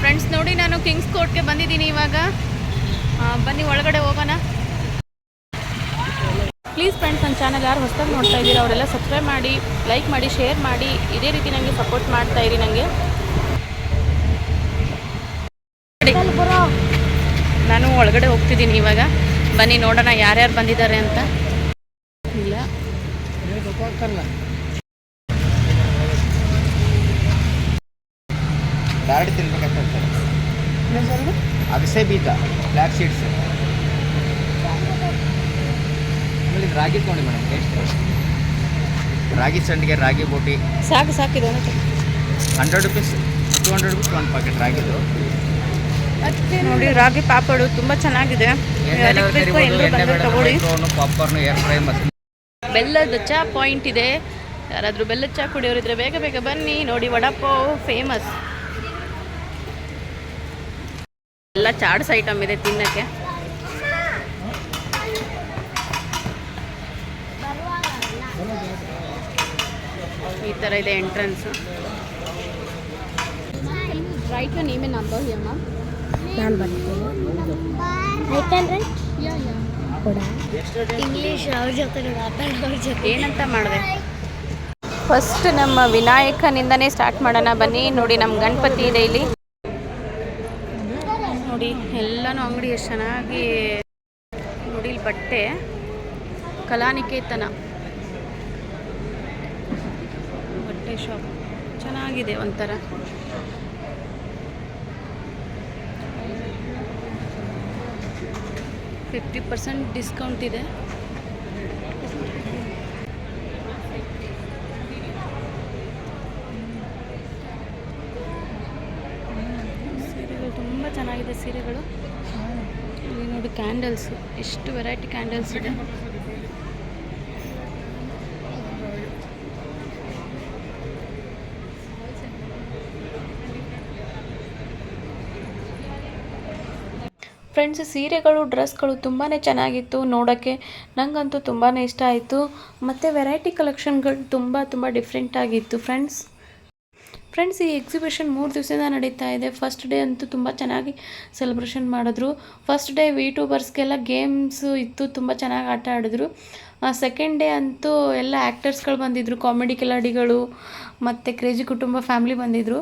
Friends ನೋಡಿ ನಾನು Kings ಕೋರ್ಟ್ಗೆ ಬಂದಿದ್ದೀನಿ ಇವಾಗ. ಬನ್ನಿ, ಒಳಗಡೆ ಹೋಗೋಣ. ಪ್ಲೀಸ್ ಫ್ರೆಂಡ್ಸ್ ನನ್ನ ಚಾನಲ್ ಯಾರು ಹೊಸದಾಗಿ ನೋಡ್ತಾ ಇದ್ದೀರಿ, ಅವರೆಲ್ಲ ಸಬ್ಸ್ಕ್ರೈಬ್ ಮಾಡಿ ಲೈಕ್ ಮಾಡಿ ಶೇರ್ ಮಾಡಿ, ಇದೇ ರೀತಿ ನನಗೆ ಸಪೋರ್ಟ್ ಮಾಡ್ತಾ ಇರಿ ನನಗೆ ನಾನು ಒಳಗಡೆ ಹೋಗ್ತಿದ್ದೀನಿ ಇವಾಗ. ಬನ್ನಿ ನೋಡೋಣ ಯಾರ್ಯಾರು ಬಂದಿದ್ದಾರೆ ಅಂತ. ಇಲ್ಲ. ಡೈರೆಕ್ಟ್ ತಿನ್ಬೇಕಂತ ಅಗಸೆ ಬೀಜ ಬ್ಲ್ಯಾಕ್ ಸೀಡ್ಸ್ ಆಮೇಲೆ ಇದು ರಾಗಿ ತೊಗೊಂಡು ಮೇಡಮ್ ಟೇಸ್ಟ್ ರಾಗಿ ಸಂಡಿಗೆ ರಾಗಿ ಬೋಟಿ. ಸಾಕು ಸಾಕಿದೆ hundred rupees two hundred rupees ಒಂದು ಪ್ಯಾಕೆಟ್ ರಾಗಿದು. ನೋಡಿ ರಾಗಿ ಪಾಪಡು ತುಂಬಾ ಚೆನ್ನಾಗಿದೆ. ಬೆಲ್ಲದ ಚಾ ಪಾಯಿಂಟ್ ಇದೆ. ಯಾರಾದರೂ ಬೆಲ್ಲದ ಚಾ ಕುಡಿಯೋರಿದ್ರೆ ಬೇಗ ಬೇಗ ಬನ್ನಿ. ನೋಡಿ ವಡಪಾವ್ ಫೇಮಸ್ ಎಲ್ಲ ಚಾಟ್ಸ್ ಐಟಮ್ ಇದೆ ತಿನ್ನಕ್ಕೆ. ಈ ಥರ ಇದೆ entrance write name number here ma'am ನಾನು ಬರ್ತೀನಿ. ಕೂಡ? ಇಂಗ್ಲೀಷ್ ಅವ್ರ ಜೊತೆ ಅವ್ರ ಜೊತೆ. ಏನಂತ ಮಾಡಿದೆ? ಫಸ್ಟ್ ನಮ್ಮ ವಿನಾಯಕನಿಂದನೇ ಸ್ಟಾರ್ಟ್ ಮಾಡೋಣ. ಬನ್ನಿ ನೋಡಿ ನಮ್ಮ ಗಣಪತಿ ಇದೆ ಇಲ್ಲಿ. ನೋಡಿ ಎಲ್ಲನೂ ಅಂಗಡಿ ಎಷ್ಟು ಚೆನ್ನಾಗಿ ನೋಡಿ ಇಲ್ಲಿ ಬಟ್ಟೆ. ಕಲಾನಿಕೇತನ. ಬಟ್ಟೆ ಶಾಪ್ ಚೆನ್ನಾಗಿದೆ ಒಂಥರ. ಫಿಫ್ಟಿ ಪರ್ಸೆಂಟ್ ಡಿಸ್ಕೌಂಟ್ ಇದೆ. ಸೀರೆಗಳು ತುಂಬ ಚೆನ್ನಾಗಿದೆ ಸೀರೆಗಳು. ಇಲ್ಲಿ ನೋಡಿ ಕ್ಯಾಂಡಲ್ಸ್ ಎಷ್ಟು ವೆರೈಟಿ ಕ್ಯಾಂಡಲ್ಸ್ ಇದೆ. ಫ್ರೆಂಡ್ಸ್ ಸೀರೆಗಳು, ಡ್ರೆಸ್ಗಳು ತುಂಬಾ ಚೆನ್ನಾಗಿತ್ತು ನೋಡೋಕ್ಕೆ. ನನಗಂತೂ ತುಂಬಾ ಇಷ್ಟ ಆಯಿತು. ಮತ್ತು ವೆರೈಟಿ ಕಲೆಕ್ಷನ್ಗಳು ತುಂಬ ತುಂಬ ಡಿಫ್ರೆಂಟ್ ಆಗಿತ್ತು ಫ್ರೆಂಡ್ಸ್ ಫ್ರೆಂಡ್ಸ್ ಈ ಎಕ್ಸಿಬಿಷನ್ ಮೂರು ದಿವಸದಿಂದ ನಡೀತಾ ಇದೆ. ಫಸ್ಟ್ ಡೇ ಅಂತೂ ತುಂಬ ಚೆನ್ನಾಗಿ ಸೆಲೆಬ್ರೇಷನ್ ಮಾಡಿದ್ರು. ಫಸ್ಟ್ ಡೇ ಯೂಟ್ಯೂಬರ್ಸ್ಗೆಲ್ಲ ಗೇಮ್ಸು ಇತ್ತು, ತುಂಬ ಚೆನ್ನಾಗಿ ಆಟ ಆಡಿದ್ರು. ಸೆಕೆಂಡ್ ಡೇ ಅಂತೂ ಎಲ್ಲ ಆ್ಯಕ್ಟರ್ಸ್ಗಳು ಬಂದಿದ್ದರು ಕಾಮಿಡಿ ಕಿಲಾಡಿಗಳು, ಮತ್ತು ಕ್ರೇಜಿ ಕುಟುಂಬ ಫ್ಯಾಮ್ಲಿ ಬಂದಿದ್ದರು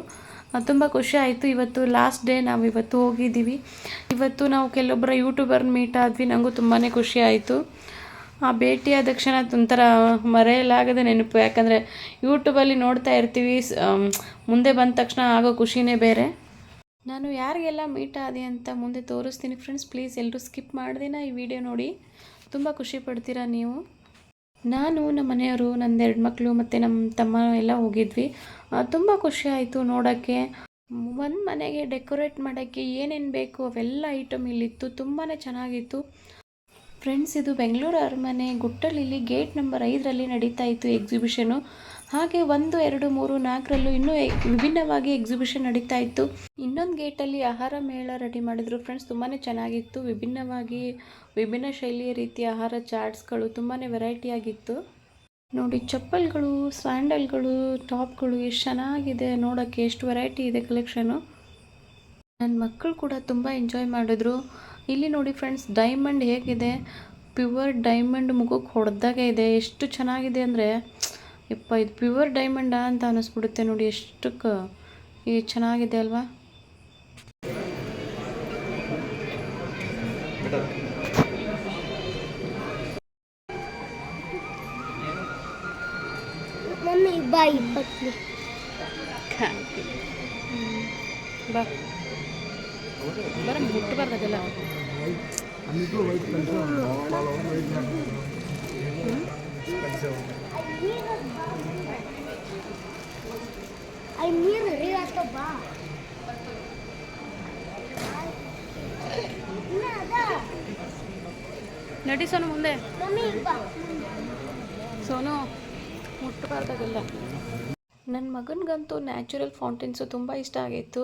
ತುಂಬ ಖುಷಿ ಆಯಿತು. ಇವತ್ತು ಲಾಸ್ಟ್ ಡೇ ನಾವು ಇವತ್ತು ಹೋಗಿದ್ದೀವಿ. ಇವತ್ತು ನಾವು ಕೆಲವೊಬ್ಬರ ಯೂಟ್ಯೂಬರ್ ಮೀಟ್ ಆದ್ವಿ. ನನಗೂ ತುಂಬಾ ಖುಷಿ ಆಯಿತು. ಆ ಭೇಟಿಯಾದ ತಕ್ಷಣ ಒಂಥರ ಮರೆಯಲಾಗದ ನೆನಪು. ಯಾಕಂದರೆ ಯೂಟ್ಯೂಬಲ್ಲಿ ನೋಡ್ತಾ ಇರ್ತೀವಿ. ಮುಂದೆ ಬಂದ ತಕ್ಷಣ ಆಗೋ ಖುಷಿನೇ ಬೇರೆ. ನಾನು ಯಾರಿಗೆಲ್ಲ ಮೀಟ್ ಆದಿ ಅಂತ ಮುಂದೆ ತೋರಿಸ್ತೀನಿ. ಫ್ರೆಂಡ್ಸ್ ಪ್ಲೀಸ್ ಎಲ್ಲರೂ ಸ್ಕಿಪ್ ಮಾಡ್ದಿನ ಈ ವಿಡಿಯೋ ನೋಡಿ. ತುಂಬ ಖುಷಿ ಪಡ್ತೀರಾ ನೀವು? ನಾನು ನಮ್ಮ ಮನೆಯವರು, ನಂದು ಎರಡು ಮಕ್ಕಳು ಮತ್ತು ನಮ್ಮ ತಮ್ಮ ಎಲ್ಲ ಹೋಗಿದ್ವಿ. ತುಂಬ ಖುಷಿ ಆಯಿತು ನೋಡೋಕ್ಕೆ. ಒಂದು ಮನೆಗೆ ಡೆಕೋರೇಟ್ ಮಾಡೋಕ್ಕೆ ಏನೇನು ಬೇಕು ಅವೆಲ್ಲ ಐಟಮ್ ಇಲ್ಲಿತ್ತು. ತುಂಬಾ ಚೆನ್ನಾಗಿತ್ತು. ಫ್ರೆಂಡ್ಸ್, ಇದು ಬೆಂಗಳೂರು ಅರಮನೆ ಗುಟ್ಟಲ್ಲಿಲಿ ಗೇಟ್ ನಂಬರ್ ಐದರಲ್ಲಿ ನಡೀತಾ ಇತ್ತು ಎಕ್ಸಿಬಿಷನು ಹಾಗೆ ಒಂದು, ಎರಡು, ಮೂರು, ನಾಲ್ಕರಲ್ಲೂ ಇನ್ನೂ ವಿಭಿನ್ನವಾಗಿ ಎಕ್ಸಿಬಿಷನ್ ನಡೀತಾ ಇತ್ತು. ಇನ್ನೊಂದು ಗೇಟಲ್ಲಿ ಆಹಾರ ಮೇಳ ರೆಡಿ ಮಾಡಿದ್ರು. ಫ್ರೆಂಡ್ಸ್ ತುಂಬಾ ಚೆನ್ನಾಗಿತ್ತು. ವಿಭಿನ್ನವಾಗಿ ವಿಭಿನ್ನ ಶೈಲಿಯ ರೀತಿಯ ಆಹಾರ ಚಾಟ್ಸ್ಗಳು ತುಂಬಾ ವೆರೈಟಿ ಆಗಿತ್ತು. ನೋಡಿ, ಚಪ್ಪಲ್ಗಳು, ಸ್ಯಾಂಡಲ್ಗಳು, ಟಾಪ್ಗಳು ಎಷ್ಟು ಚೆನ್ನಾಗಿದೆ ನೋಡೋಕ್ಕೆ ಎಷ್ಟು ವೆರೈಟಿ ಇದೆ ಕಲೆಕ್ಷನು ನನ್ನ ಮಕ್ಕಳು ಕೂಡ ತುಂಬ ಎಂಜಾಯ್ ಮಾಡಿದ್ರು. ಇಲ್ಲಿ ನೋಡಿ ಫ್ರೆಂಡ್ಸ್ ಡೈಮಂಡ್ ಹೇಗಿದೆ. ಪ್ಯೂವರ್ ಡೈಮಂಡ್ ಮುಗಕ್ಕೆ ಹೊಡೆದಾಗೆ ಇದೆ. ಎಷ್ಟು ಚೆನ್ನಾಗಿದೆ ಅಂದರೆ ಯಪ್ಪ ಇದು ಪ್ಯೂರ್ ಡೈಮಂಡಾ ಅಂತ ಅನಿಸ್ಬಿಡುತ್ತೆ ನೋಡಿ ಎಷ್ಟಕ್ಕೆ ಈ ಚೆನ್ನಾಗಿದೆ ಅಲ್ವಾ? ಮಮ್ಮಿ ಬಾ ಇಪ್ಪತ್ತು ಬಾ. ಬರ ಮುಟ್ಟಬಾರ್ದು ಅದೆಲ್ಲ ನೀರು ಬಾ. ಅದ. ನಡಿ ಸೋನು ಮುಂದೆ. ಸೋನು ಮುಟ್ಟಬಾರ್ದಾಗಲ್ಲ ನನ್ನ ಮಗನಿಗಂತೂ ನ್ಯಾಚುರಲ್ ಫೌಂಟೇನ್ಸು ತುಂಬ ಇಷ್ಟ ಆಗಿತ್ತು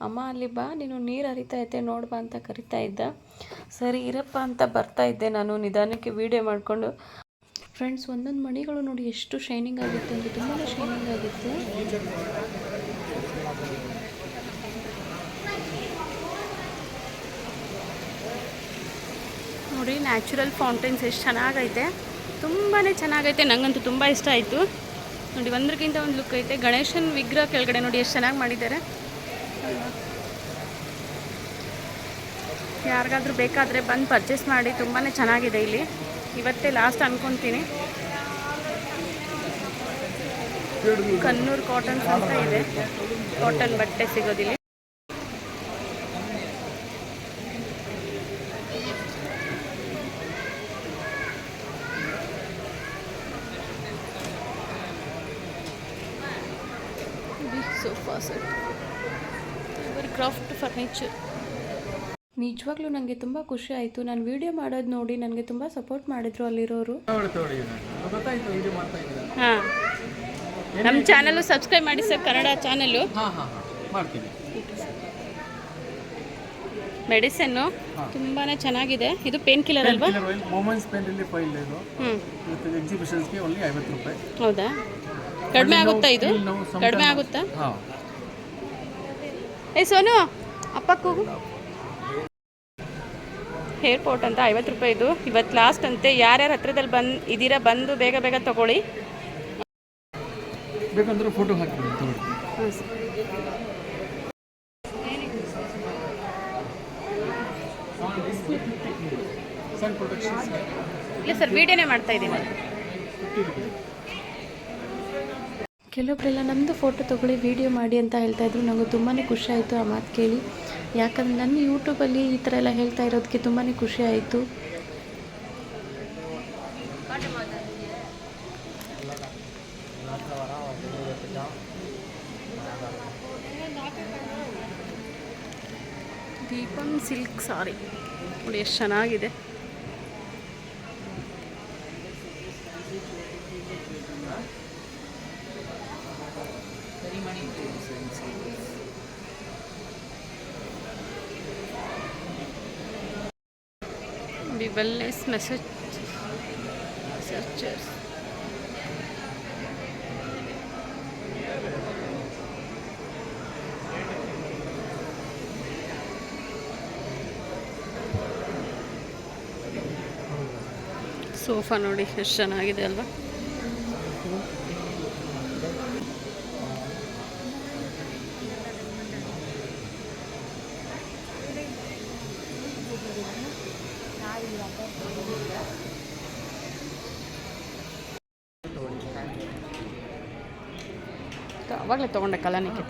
ಅಮ್ಮ ಅಲ್ಲಿ ಬಾ ನೀನು ನೀರು ಹರಿತಾ ಐತೆ ನೋಡ್ಬಾ ಅಂತ ಕರಿತಾ ಇದ್ದ. ಸರಿ ಇರಪ್ಪ ಅಂತ ಬರ್ತಾ ಇದ್ದೆ ನಾನು ನಿಧಾನಕ್ಕೆ ವೀಡಿಯೋ ಮಾಡಿಕೊಂಡು. ಫ್ರೆಂಡ್ಸ್ ಒಂದೊಂದು ಮಣಿಗಳು ನೋಡಿ ಎಷ್ಟು ಶೈನಿಂಗ್ ಆಗಿತ್ತು ಅಂದರೆ ತುಂಬಾ ಶೈನಿಂಗ್ ಆಗಿತ್ತು. ನೋಡಿ ನ್ಯಾಚುರಲ್ ಫೌಂಟೇನ್ಸ್ ಎಷ್ಟು ಚೆನ್ನಾಗೈತೆ. ತುಂಬಾ ಚೆನ್ನಾಗೈತೆ. ನನಗಂತೂ ತುಂಬ ಇಷ್ಟ ಆಯಿತು. ನೋಡಿ ಒಂದಕ್ಕಿಂತ ಒಂದು ಲುಕ್ ಐತೆ. ಗಣೇಶನ ವಿಗ್ರಹ ಕೆಳಗಡೆ ನೋಡಿ ಎಷ್ಟು ಚೆನ್ನಾಗಿ ಮಾಡಿದ್ದಾರೆ. ಯಾರಿಗಾದ್ರೂ ಬೇಕಾದರೆ ಬಂದು ಪರ್ಚೇಸ್ ಮಾಡಿ. ತುಂಬಾ ಚೆನ್ನಾಗಿದೆ ಇಲ್ಲಿ. ಇವತ್ತೇ ಲಾಸ್ಟ್ ಅನ್ಕೊತೀನಿ. ಕನ್ನೂರು ಕಾಟನ್ಸ್ ಅಂತ ಇದೆ. ಕಾಟನ್ ಬಟ್ಟೆ ಸಿಗೋದಿಲ್ಲ ಬಿಗ್ ಸೋಫಾ ಸೆಟ್ ಬರೀ ಕ್ರಾಫ್ಟ್ ಫರ್ನಿಚರ್ ನಿಜವಾಗ್ಲೂ ನನಗೆ ತುಂಬ ಖುಷಿ ಆಯಿತು. ನಾನು ವಿಡಿಯೋ ಮಾಡೋದು ನೋಡಿ ನನಗೆ ತುಂಬ ಸಪೋರ್ಟ್ ಮಾಡಿದ್ರು ಅಲ್ಲಿರೋರು. ಗೊತ್ತಾಯ್ತು ವಿಡಿಯೋ ಮಾಡ್ತಾ ಇದ್ದೀರಾ? ಹಾಂ. ನಮ್ಮ ಚಾನಲ್ಲು ಸಬ್ಸ್ಕ್ರೈಬ್ ಮಾಡಿ ಸರ್ ಕನ್ನಡ ಚಾನಲ್ಲು ಮಾಡ್ತೀನಿ. ಮೆಡಿಸನ್ನು ತುಂಬಾ ಚೆನ್ನಾಗಿದೆ. ಇದು ಪೇನ್ ಕಿಲ್ಲರ್ ಅಲ್ವಾ? ಮೂಮೆಂಟ್ಸ್ ಪೇನ್ ರಿಲೀಫ್ ಫೈಲ್ ಇದು. ಹ್ಞೂ ಇವತ್ತು ಎಕ್ಸಿಬಿಷನ್ಸ್ಗೆ ಓನ್ಲಿ ಐವತ್ತು ರೂಪಾಯಿ. ಹೌದಾ? ಕಡಿಮೆ ಆಗುತ್ತಾ ಇದು? ಕಡಿಮೆ ಆಗುತ್ತಾ? ಏ ಸೋನು ಅಪ್ಪ ಕೂಗು. ಹೇರ್ ಪೋಟ್ ಅಂತ ಐವತ್ತು ರೂಪಾಯಿದು ಇವತ್ತು ಲಾಸ್ಟ್ ಅಂತೆ. ಯಾರ್ಯಾರ ಹತ್ರದಲ್ಲಿ ಬಂದು ಇದೀರಾ ಬಂದು ಬೇಗ ಬೇಗ ತಗೊಳ್ಳಿ. ಬೇಕಂದ್ರೆ ಫೋಟೋ ಹಾಕಿ ತಗೊಳ್ಳಿ. ಹಾಂ ಸರ್. ಇಲ್ಲ ಸರ್ ವಿಡಿಯೋನೇ ಮಾಡ್ತಾ ಇದ್ದೀನಿ. ಕೆಲವೊಬ್ಬರೆಲ್ಲ ನಮ್ಮದು ಫೋಟೋ ತೊಗೊಳ್ಳಿ ವಿಡಿಯೋ ಮಾಡಿ ಅಂತ ಹೇಳ್ತಾ ಇದ್ರು. ನನಗೆ ತುಂಬಾ ಖುಷಿ ಆಯಿತು ಆ ಮಾತು ಕೇಳಿ. ಯಾಕಂದ್ರೆ ನನ್ನ ಯೂಟ್ಯೂಬಲ್ಲಿ ಈ ಥರ ಎಲ್ಲ ಹೇಳ್ತಾ ಇರೋದಕ್ಕೆ ತುಂಬಾ ಖುಷಿ ಆಯಿತು. ದೀಪಂ ಸಿಲ್ಕ್ ಸಾರಿ. ನೋಡಿ ಎಷ್ಟು ಚೆನ್ನಾಗಿದೆ. The bells message searchers sofa ನೋಡಿ ಎಷ್ಟು ಚೆನ್ನಾಗಿದೆ ಅಲ್ವಾ? ಅವಾಗಲೇ ತೊಗೊಂಡೆ ಕಲಾನಿಕೆ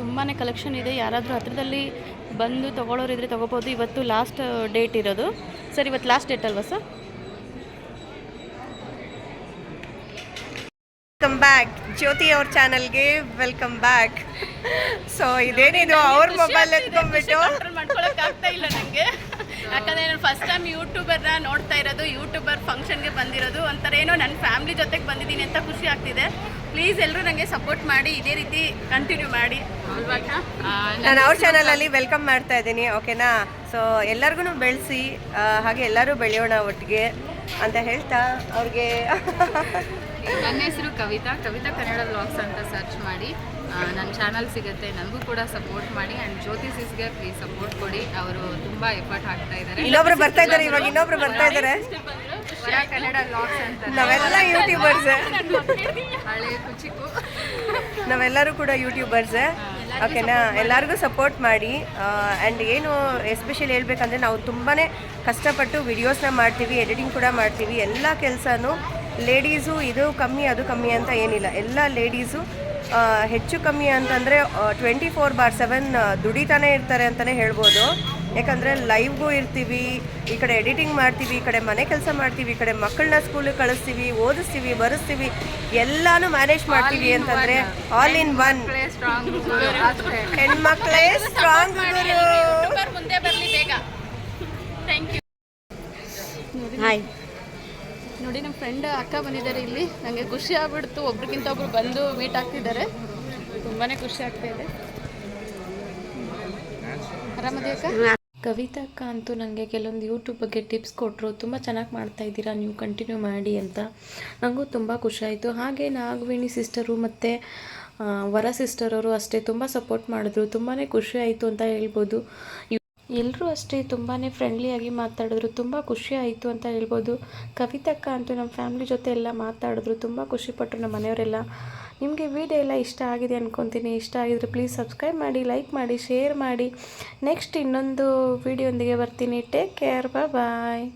ತುಂಬಾ ಕಲೆಕ್ಷನ್ ಇದೆ. ಯಾರಾದರೂ ಹತ್ರದಲ್ಲಿ ಬಂದು ತೊಗೊಳೋರು ಇದ್ರೆ ತೊಗೋಬೋದು. ಇವತ್ತು ಲಾಸ್ಟ್ ಡೇಟ್ ಇರೋದು. ಸರ್, ಇವತ್ತು ಲಾಸ್ಟ್ ಡೇಟ್ ಅಲ್ವಾ ಸರ್? ಕಮ್ ಬ್ಯಾಕ್ ಜ್ಯೋತಿ ಅವ್ರ ಚಾನಲ್ಗೆ ವೆಲ್ಕಮ್ ಬ್ಯಾಕ್. ಸೊ ಇದೇನಿದು ಅವ್ರ ಮೊಬೈಲ್ ಎತ್ಕೊಂಡ್ಬಿಟ್ಟು? ಮಾಡ್ಕೊಳಕ್ಕಾಗ್ತಾ ಇಲ್ಲ ನನಗೆ ಯಾಕಂದ್ರೆ ನಾನು ಫಸ್ಟ್ ಟೈಮ್ ಯೂಟ್ಯೂಬರ್ನ ನೋಡ್ತಾ ಇರೋದು ಯೂಟ್ಯೂಬರ್ ಫಂಕ್ಷನ್ಗೆ ಬಂದಿರೋದು ಒಂಥರ ಏನೋ ನನ್ನ ಫ್ಯಾಮಿಲಿ ಜೊತೆಗೆ ಬಂದಿದ್ದೀನಿ ಅಂತ ಖುಷಿ ಆಗ್ತಿದೆ. ಪ್ಲೀಸ್ ಎಲ್ಲರೂ ನನಗೆ ಸಪೋರ್ಟ್ ಮಾಡಿ ಇದೇ ರೀತಿ ಕಂಟಿನ್ಯೂ ಮಾಡಿ. ನಾನು ಅವ್ರ ಚಾನಲಲ್ಲಿ ವೆಲ್ಕಮ್ ಮಾಡ್ತಾ ಇದ್ದೀನಿ ಓಕೆನಾ ಸೊ ಎಲ್ಲರಿಗೂ ಬೆಳೆಸಿ ಹಾಗೆ ಎಲ್ಲರೂ ಬೆಳೆಯೋಣ ಒಟ್ಟಿಗೆ. ಅಂತ ಹೇಳ್ತಾ ಅವ್ರಿಗೆ. ನನ್ನ ಹೆಸರು ಕವಿತಾ. ಕವಿತಾ ಕನ್ನಡ ಬ್ಲಾಗ್ಸ್ ಅಂತ ಸರ್ಚ್ ಮಾಡಿ. ನನ್ನ ಚಾನಲ್ ಸಿಗುತ್ತೆ. ನನಗೂ ಕೂಡ ಸಪೋರ್ಟ್ ಮಾಡಿ. ಆ್ಯಂಡ್ ಜ್ಯೋತಿ ಸಿಸ್ಗೆ ಪ್ಲೀಸ್ ಸಪೋರ್ಟ್ ಕೊಡಿ. ಅವರು ತುಂಬ ಎಫರ್ಟ್ ಹಾಕ್ತಾ ಇದ್ದಾರೆ. ಇನ್ನೊಬ್ರು ಬರ್ತಾ ಇದ್ದಾರೆ ಇವಾಗ. ಇನ್ನೊಬ್ರು ಬರ್ತಾ ಇದ್ದಾರೆ. ಕನ್ನಡ ಬ್ಲಾಗ್ಸ್ ಅಂತ. ನಾವೆಲ್ಲ ಯೂಟ್ಯೂಬರ್ಸ್ ಹಳೆ ಕುಚಿಕು ನಾವೆಲ್ಲರೂ ಕೂಡ ಯೂಟ್ಯೂಬರ್ಸೇ ಓಕೆನಾ? ಎಲ್ಲರಿಗೂ ಸಪೋರ್ಟ್ ಮಾಡಿ. ಆ್ಯಂಡ್ ಏನು ಎಸ್ಪೆಷಲಿ ಹೇಳ್ಬೇಕಂದ್ರೆ ನಾವು ತುಂಬಾ ಕಷ್ಟಪಟ್ಟು ವಿಡಿಯೋಸ್ನ ಮಾಡ್ತೀವಿ ಎಡಿಟಿಂಗ್ ಕೂಡ ಮಾಡ್ತೀವಿ. ಎಲ್ಲ ಕೆಲಸನೂ ಲೇಡೀಸು ಇದು ಕಮ್ಮಿ ಅದು ಕಮ್ಮಿ ಅಂತ ಏನಿಲ್ಲ. ಎಲ್ಲ ಲೇಡೀಸು ಹೆಚ್ಚು ಕಮ್ಮಿ ಅಂತಂದರೆ ಟ್ವೆಂಟಿ ಫೋರ್ ಬಾರ್ ಸೆವೆನ್ ದುಡಿತಾನೆ ಇರ್ತಾರೆ ಅಂತಲೇ ಹೇಳ್ಬೋದು. ಯಾಕಂದರೆ ಲೈವ್ಗೂ ಇರ್ತೀವಿ ಈ ಕಡೆ ಎಡಿಟಿಂಗ್ ಮಾಡ್ತೀವಿ ಈ ಕಡೆ ಮನೆ ಕೆಲಸ ಮಾಡ್ತೀವಿ ಈ ಕಡೆ ಮಕ್ಕಳನ್ನ ಸ್ಕೂಲಿಗೆ ಕಳಿಸ್ತೀವಿ ಓದಿಸ್ತೀವಿ ಬರೆಸ್ತೀವಿ ಎಲ್ಲಾನು ಮ್ಯಾನೇಜ್ ಮಾಡ್ತೀವಿ ಅಂತಂದರೆ ಆಲ್ ಇನ್ ಒನ್ ಸ್ಟ್ರಾಂಗ್ ಹೆಣ್ಮಕ್ಳೇ ಸ್ಟ್ರಾಂಗ್ ಗುರು. ಮುಂದೆ ಬರಲಿ ಬೇಗ. ಥ್ಯಾಂಕ್ ಯು ಹಾಯ್ ನೋಡಿ ನಮ್ಮ ಫ್ರೆಂಡ್ ಅಕ್ಕ ಬಂದಿದ್ದಾರೆ ಇಲ್ಲಿ. ನನಗೆ ಖುಷಿ ಆಗ್ಬಿಡ್ತು. ಒಬ್ರಿಗಿಂತ ಒಬ್ರು ಬಂದು ಮೀಟ್ ಆಗ್ತಿದ್ದಾರೆ. ತುಂಬಾ ಖುಷಿ ಆಗ್ತಾ ಇದೆ. ಆರಾಮದೇ ಅಕ್ಕ? ಕವಿತಾ ಅಕ್ಕ ಅಂತೂ ನನಗೆ ಕೆಲವೊಂದು ಯೂಟ್ಯೂಬ್ ಬಗ್ಗೆ ಟಿಪ್ಸ್ ಕೊಟ್ಟರು ತುಂಬ ಚೆನ್ನಾಗಿ ಮಾಡ್ತಾ ಇದ್ದೀರಾ? ನೀವು ಕಂಟಿನ್ಯೂ ಮಾಡಿ ಅಂತ. ನನಗೂ ತುಂಬ ಖುಷಿ ಆಯಿತು ಹಾಗೆ ನಾಗವೇಣಿ ಸಿಸ್ಟರು ಮತ್ತು ವರ ಸಿಸ್ಟರವರು ಅಷ್ಟೇ ತುಂಬ ಸಪೋರ್ಟ್ ಮಾಡಿದ್ರು. ತುಂಬಾ ಖುಷಿ ಅಂತ ಹೇಳ್ಬೋದು. ಎಲ್ಲರೂ ಅಷ್ಟೇ ತುಂಬಾ ಫ್ರೆಂಡ್ಲಿಯಾಗಿ ಮಾತಾಡಿದ್ರು. ತುಂಬ ಖುಷಿ ಆಯಿತು ಅಂತ ಹೇಳ್ಬೋದು. ಕವಿತಕ್ಕ ಅಂತೂ ನಮ್ಮ ಫ್ಯಾಮ್ಲಿ ಜೊತೆ ಎಲ್ಲ ಮಾತಾಡಿದ್ರು. ತುಂಬ ಖುಷಿಪಟ್ಟರು ನಮ್ಮ ಮನೆಯವರೆಲ್ಲ. ನಿಮಗೆ ವಿಡಿಯೋ ಎಲ್ಲ ಇಷ್ಟ ಆಗಿದೆ ಅಂದ್ಕೊತೀನಿ ಇಷ್ಟ ಆಗಿದ್ರೆ ಪ್ಲೀಸ್ ಸಬ್ಸ್ಕ್ರೈಬ್ ಮಾಡಿ ಲೈಕ್ ಮಾಡಿ ಶೇರ್ ಮಾಡಿ. ನೆಕ್ಸ್ಟ್ ಇನ್ನೊಂದು ವಿಡಿಯೋಂದಿಗೆ ಬರ್ತೀನಿ. Take care bye